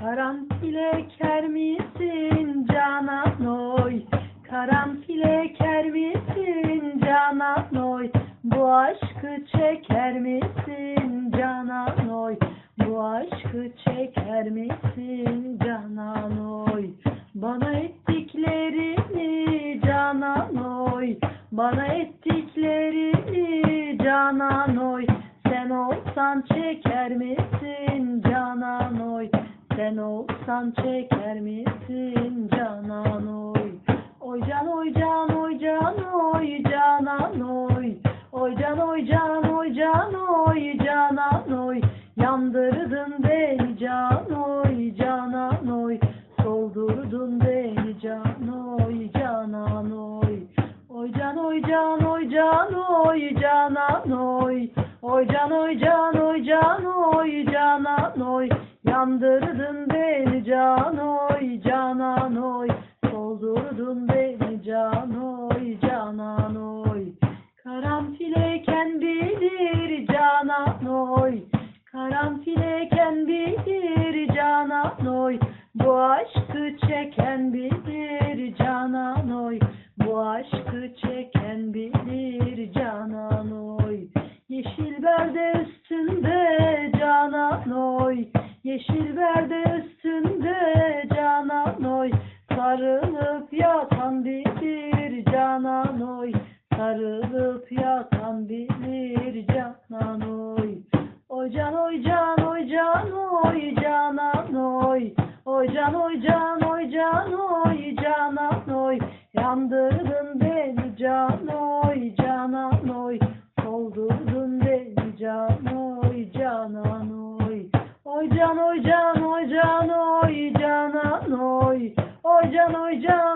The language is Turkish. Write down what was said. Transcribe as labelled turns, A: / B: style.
A: Karanfil eker misin canan oy? Karanfil eker misin canan oy? Bu aşkı çeker misin canan oy? Bu aşkı çeker misin canan oy? Bana ettiklerini canan oy Bana ettiklerini canan oy Sen olsan çeker misin canan oy Sen olsan çeker misin canan oy Oy can oy can oy can oy canan oy Oy can oy can oy can oy canan oy Yandırdın beni can oy canan oy Soldurdun beni can oy canan oy Oy can oy can oy can oy canan oy Oy can oy can oy can oy canan oy Yandırdın beni can oy canan oy. Soldurdun beni can oy canan oy. Karanfil eken bilir canan oy. Karanfil eken bilir canan oy. Bu aşkı çeken bilir canan oy. Bu aşkı çeken bilir canan oy. Yeşil berde üstünde canan oy Yeşil berde üstünde canan oy Sarılıp yatan bilir canan oy Sarılıp yatan bilir canan oy Oy can oy can oy can oy canan oy Oy can oy can oy can oy canan oy Yandırdın beni can oy canan oy Soldurdun beni can oy canan Oy can oy can oy can oy canan oy. Oy can oy can